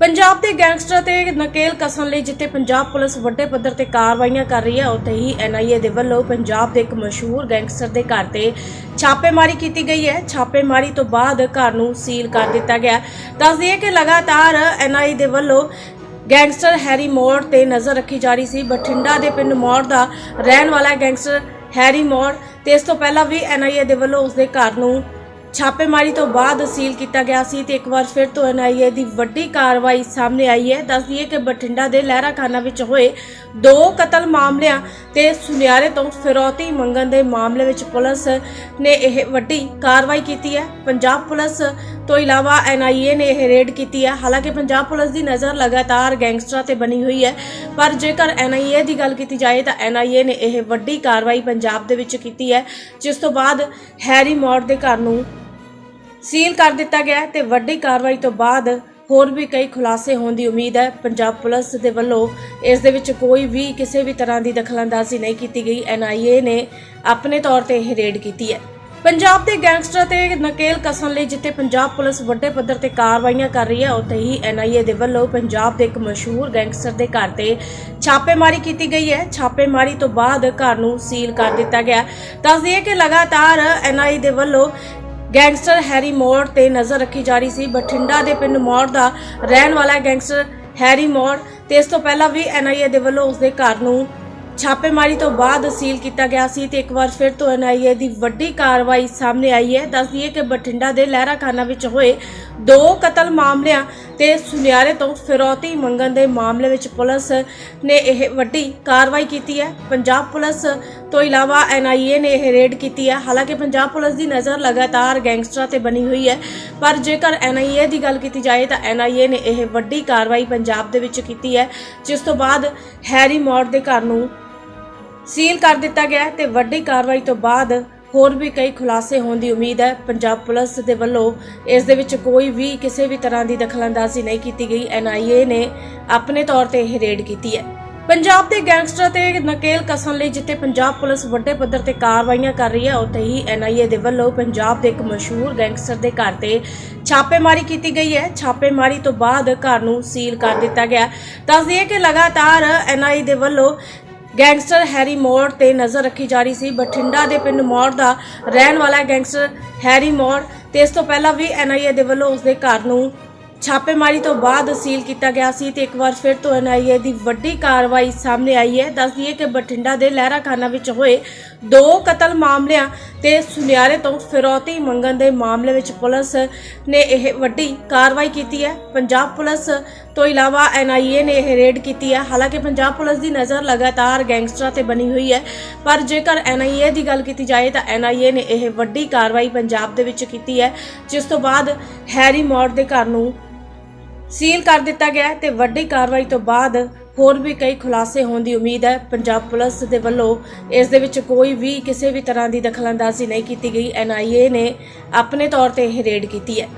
ਪੰਜਾਬ ਦੇ ਗੈਂਗਸਟਰ ਤੇ ਨਕੇਲ ਕਸਣ ਲਈ ਜਿੱਥੇ ਪੰਜਾਬ ਪੁਲਿਸ ਵੱਡੇ ਪੱਧਰ ਤੇ ਕਾਰਵਾਈਆਂ ਕਰ ਰਹੀ ਹੈ, ਉੱਥੇ ਹੀ ਐਨਆਈਏ ਦੇ ਵੱਲੋਂ ਪੰਜਾਬ ਦੇ ਇੱਕ ਮਸ਼ਹੂਰ ਗੈਂਗਸਟਰ ਦੇ ਘਰ ਤੇ ਛਾਪੇਮਾਰੀ ਕੀਤੀ ਗਈ ਹੈ। ਛਾਪੇਮਾਰੀ ਤੋਂ ਬਾਅਦ ਘਰ ਨੂੰ ਸੀਲ ਕਰ ਦਿੱਤਾ ਗਿਆ ਦੱਸ ਦਈਏ ਕਿ ਲਗਾਤਾਰ ਐਨਆਈਏ ਦੇ ਵੱਲੋਂ ਗੈਂਗਸਟਰ ਹੈਰੀ ਮੋੜ ਤੇ ਨਜ਼ਰ ਰੱਖੀ ਜਾ ਰਹੀ ਸੀ। ਬਠਿੰਡਾ ਦੇ ਪਿੰਡ ਮੋੜ ਦਾ ਰਹਿਣ ਵਾਲਾ ਗੈਂਗਸਟਰ ਹੈਰੀ ਮੋੜ ਤੇ ਇਸ ਤੋਂ ਪਹਿਲਾਂ ਵੀ ਐਨਆਈਏ ਦੇ ਵੱਲੋਂ ਉਸਦੇ ਘਰ ਨੂੰ ਛਾਪੇਮਾਰੀ ਤੋਂ ਬਾਅਦ ਸੀਲ ਕੀਤਾ ਗਿਆ ਸੀ ਤੇ ਇੱਕ ਵਾਰ ਫਿਰ ਤੋਂ ਐਨਆਈਏ ਦੀ ਵੱਡੀ ਕਾਰਵਾਈ ਸਾਹਮਣੇ ਆਈ ਹੈ। ਦੱਸ ਦਈਏ ਕਿ ਬਠਿੰਡਾ ਦੇ ਲਹਿਰਾਖਾਨਾ ਵਿੱਚ ਹੋਏ ਦੋ ਕਤਲ ਮਾਮਲਿਆਂ ਤੇ ਸੁਨਿਆਰੇ ਤੋਂ ਫਿਰੌਤੀ ਮੰਗਣ ਦੇ ਮਾਮਲੇ ਵਿੱਚ ਪੁਲਿਸ ਨੇ ਇਹ ਵੱਡੀ ਕਾਰਵਾਈ ਕੀਤੀ ਹੈ। ਪੰਜਾਬ ਪੁਲਿਸ ਤੋਂ ਇਲਾਵਾ ਐਨਆਈਏ ਨੇ ਇਹ ਰੇਡ ਕੀਤੀ ਹੈ। ਹਾਲਾਂਕਿ ਪੰਜਾਬ ਪੁਲਿਸ ਦੀ ਨਜ਼ਰ ਲਗਾਤਾਰ ਗੈਂਗਸਟਰਾਂ ਤੇ ਬਣੀ ਹੋਈ ਹੈ, ਪਰ ਜੇਕਰ ਐਨਆਈਏ ਦੀ ਗੱਲ ਕੀਤੀ ਜਾਏ ਤਾਂ ਐਨਆਈਏ ਨੇ ਇਹ ਵੱਡੀ ਕਾਰਵਾਈ ਪੰਜਾਬ ਦੇ ਵਿੱਚ ਕੀਤੀ ਹੈ, ਜਿਸ ਤੋਂ ਬਾਅਦ ਹੈਰੀ ਮੌੜ ਦੇ ਘਰ ਨੂੰ ਸੀਲ ਕਰ ਦਿੱਤਾ ਗਿਆ ਹੈ ਤੇ ਵੱਡੀ ਕਾਰਵਾਈ ਤੋਂ ਬਾਅਦ ਹੋਰ ਵੀ ਕਈ ਖੁਲਾਸੇ ਹੋਣ ਦੀ ਉਮੀਦ ਹੈ। ਪੰਜਾਬ ਪੁਲਿਸ ਦੇ ਵੱਲੋਂ ਇਸ ਦੇ ਵਿੱਚ ਕੋਈ ਵੀ ਕਿਸੇ ਵੀ ਤਰ੍ਹਾਂ ਦੀ ਦਖਲਅੰਦਾਜ਼ੀ ਨਹੀਂ ਕੀਤੀ ਗਈ। ਐਨਆਈਏ ਨੇ ਆਪਣੇ ਤੌਰ ਤੇ ਇਹ ਰੇਡ ਕੀਤੀ ਹੈ। ਪੰਜਾਬ ਦੇ ਗੈਂਗਸਟਰ ਤੇ ਨਕੇਲ ਕਸਣ ਲਈ ਜਿੱਥੇ ਪੰਜਾਬ ਪੁਲਿਸ ਵੱਡੇ ਪੱਧਰ ਤੇ ਕਾਰਵਾਈਆਂ ਕਰ ਰਹੀ ਹੈ, ਉੱਥੇ ਹੀ ਐਨਆਈਏ ਦੇ ਵੱਲੋਂ ਪੰਜਾਬ ਦੇ ਇੱਕ ਮਸ਼ਹੂਰ ਗੈਂਗਸਟਰ ਦੇ ਘਰ ਤੇ ਛਾਪੇਮਾਰੀ ਕੀਤੀ ਗਈ ਹੈ। ਛਾਪੇਮਾਰੀ ਤੋਂ ਬਾਅਦ ਘਰ ਨੂੰ ਸੀਲ ਕਰ ਦਿੱਤਾ ਗਿਆ ਦੱਸ ਦਈਏ ਕਿ ਲਗਾਤਾਰ ਐਨਆਈਏ ਦੇ ਵੱਲੋਂ ਗੈਂਗਸਟਰ ਹੈਰੀ ਮੋੜ ਤੇ ਨਜ਼ਰ ਰੱਖੀ ਜਾ ਰਹੀ ਸੀ। ਬਠਿੰਡਾ ਦੇ ਪਿੰਡ ਮੋੜ ਦਾ ਰਹਿਣ ਵਾਲਾ ਗੈਂਗਸਟਰ ਹੈਰੀ ਮੋੜ ਤੇ ਇਸ ਤੋਂ ਪਹਿਲਾਂ ਵੀ ਐਨਆਈਏ ਦੇ ਵੱਲੋਂ ਉਸਦੇ ਘਰ ਨੂੰ ਛਾਪੇਮਾਰੀ ਤੋਂ ਬਾਅਦ ਸੀਲ ਕੀਤਾ ਗਿਆ ਸੀ ਤੇ ਇੱਕ ਵਾਰ ਫਿਰ ਤੋਂ ਐਨਆਈਏ ਦੀ ਵੱਡੀ ਕਾਰਵਾਈ ਸਾਹਮਣੇ ਆਈ ਹੈ। ਦੱਸ ਦਈਏ ਕਿ ਬਠਿੰਡਾ ਦੇ ਲਹਿਰਾਖਾਨਾ ਵਿੱਚ ਹੋਏ ਦੋ ਕਤਲ ਮਾਮਲਿਆਂ ਤੇ ਸੁਨਿਆਰੇ ਤੋਂ ਫਿਰੌਤੀ ਮੰਗਣ ਦੇ ਮਾਮਲੇ ਵਿੱਚ ਪੁਲਿਸ ਨੇ ਇਹ ਵੱਡੀ ਕਾਰਵਾਈ ਕੀਤੀ ਹੈ। ਪੰਜਾਬ ਪੁਲਿਸ ਤੋਂ ਇਲਾਵਾ ਐਨਆਈਏ ਨੇ ਇਹ ਰੇਡ ਕੀਤੀ ਹੈ। ਹਾਲਾਂਕਿ ਪੰਜਾਬ ਪੁਲਿਸ ਦੀ ਨਜ਼ਰ ਲਗਾਤਾਰ ਗੈਂਗਸਟਰਾਂ ਤੇ ਬਣੀ ਹੋਈ ਹੈ, ਪਰ ਜੇਕਰ ਐਨਆਈਏ ਦੀ ਗੱਲ ਕੀਤੀ ਜਾਏ ਤਾਂ ਐਨਆਈਏ ਨੇ ਇਹ ਵੱਡੀ ਕਾਰਵਾਈ ਪੰਜਾਬ ਦੇ ਵਿੱਚ ਕੀਤੀ ਹੈ, ਜਿਸ ਤੋਂ ਬਾਅਦ ਹੈਰੀ ਮੌੜ ਦੇ ਘਰ ਨੂੰ ਸੀਲ ਕਰ ਦਿੱਤਾ ਗਿਆ ਹੈ ਤੇ ਵੱਡੀ ਕਾਰਵਾਈ ਤੋਂ ਬਾਅਦ ਹੋਰ ਵੀ ਕਈ ਖੁਲਾਸੇ ਹੋਣ ਦੀ ਉਮੀਦ ਹੈ। ਪੰਜਾਬ ਪੁਲਿਸ ਦੇ ਵੱਲੋਂ ਇਸ ਦੇ ਵਿੱਚ ਕੋਈ ਵੀ ਕਿਸੇ ਵੀ ਤਰ੍ਹਾਂ ਦੀ ਦਖਲਅੰਦਾਜ਼ੀ ਨਹੀਂ ਕੀਤੀ ਗਈ। ਐਨਆਈਏ ਨੇ ਆਪਣੇ ਤੌਰ ਤੇ ਇਹ ਰੇਡ ਕੀਤੀ ਹੈ। ਪੰਜਾਬ ਦੇ ਗੈਂਗਸਟਰ ਤੇ ਨਕੇਲ ਕਸਣ ਲਈ ਜਿੱਥੇ ਪੰਜਾਬ ਪੁਲਿਸ ਵੱਡੇ ਪੱਧਰ ਤੇ ਕਾਰਵਾਈਆਂ ਕਰ ਰਹੀ ਹੈ, ਉੱਥੇ ਹੀ ਐਨਆਈਏ ਦੇ ਵੱਲੋਂ ਪੰਜਾਬ ਦੇ ਇੱਕ ਮਸ਼ਹੂਰ ਗੈਂਗਸਟਰ ਦੇ ਘਰ ਤੇ ਛਾਪੇਮਾਰੀ ਕੀਤੀ ਗਈ ਹੈ। ਛਾਪੇਮਾਰੀ ਤੋਂ ਬਾਅਦ ਘਰ ਨੂੰ ਸੀਲ ਕਰ ਦਿੱਤਾ ਗਿਆ ਦੱਸ ਦਈਏ ਕਿ ਲਗਾਤਾਰ ਐਨਆਈਏ ਦੇ ਵੱਲੋਂ ਗੈਂਗਸਟਰ ਹੈਰੀ ਮੋੜ ਤੇ ਨਜ਼ਰ ਰੱਖੀ ਜਾ ਰਹੀ ਸੀ। ਬਠਿੰਡਾ ਦੇ ਪਿੰਡ ਮੋੜ ਦਾ ਰਹਿਣ ਵਾਲਾ ਗੈਂਗਸਟਰ ਹੈਰੀ ਮੋੜ ਤੇ ਇਸ ਤੋਂ ਪਹਿਲਾਂ ਵੀ ਐਨਆਈਏ ਦੇ ਵੱਲੋਂ ਉਸਦੇ ਘਰ ਨੂੰ ਛਾਪੇਮਾਰੀ ਤੋਂ ਬਾਅਦ ਸੀਲ ਕੀਤਾ ਗਿਆ ਸੀ ਤੇ ਇੱਕ ਵਾਰ ਫਿਰ ਤੋਂ ਐਨਆਈਏ ਦੀ ਵੱਡੀ ਕਾਰਵਾਈ ਸਾਹਮਣੇ ਆਈ ਹੈ। ਦੱਸ ਦਈਏ ਕਿ ਬਠਿੰਡਾ ਦੇ ਲਹਿਰਾਖਾਨਾ ਵਿੱਚ ਹੋਏ ਦੋ ਕਤਲ ਮਾਮਲਿਆਂ ਤੇ ਸੁਨਿਆਰੇ ਤੋਂ ਫਿਰੌਤੀ ਮੰਗਣ ਦੇ ਮਾਮਲੇ ਵਿੱਚ ਪੁਲਿਸ ਨੇ ਇਹ ਵੱਡੀ ਕਾਰਵਾਈ ਕੀਤੀ ਹੈ। ਪੰਜਾਬ ਪੁਲਿਸ ਤੋਂ ਇਲਾਵਾ ਐਨਆਈਏ ਨੇ ਇਹ ਰੇਡ ਕੀਤੀ ਹੈ। ਹਾਲਾਂਕਿ ਪੰਜਾਬ ਪੁਲਿਸ ਦੀ ਨਜ਼ਰ ਲਗਾਤਾਰ ਗੈਂਗਸਟਰਾਂ ਤੇ ਬਣੀ ਹੋਈ ਹੈ, ਪਰ ਜੇਕਰ ਐਨਆਈਏ ਦੀ ਗੱਲ ਕੀਤੀ ਜਾਏ ਤਾਂ ਐਨਆਈਏ ਨੇ ਇਹ ਵੱਡੀ ਕਾਰਵਾਈ ਪੰਜਾਬ ਦੇ ਵਿੱਚ ਕੀਤੀ ਹੈ, ਜਿਸ ਤੋਂ ਬਾਅਦ ਹੈਰੀ ਮੌੜ ਦੇ ਘਰ ਨੂੰ ਸੀਲ ਕਰ ਦਿੱਤਾ ਗਿਆ ਹੈ ਤੇ ਵੱਡੀ ਕਾਰਵਾਈ ਤੋਂ ਬਾਅਦ ਹੋਰ ਵੀ ਕਈ ਖੁਲਾਸੇ ਹੋਣ ਦੀ ਉਮੀਦ ਹੈ। ਪੰਜਾਬ ਪੁਲਿਸ ਦੇ ਵੱਲੋਂ ਇਸ ਦੇ ਵਿੱਚ ਕੋਈ ਵੀ ਕਿਸੇ ਵੀ ਤਰ੍ਹਾਂ ਦੀ ਦਖਲਅੰਦਾਜ਼ੀ ਨਹੀਂ ਕੀਤੀ ਗਈ। ਐਨਆਈਏ ਨੇ ਆਪਣੇ ਤੌਰ ਤੇ ਇਹ ਰੇਡ ਕੀਤੀ ਹੈ।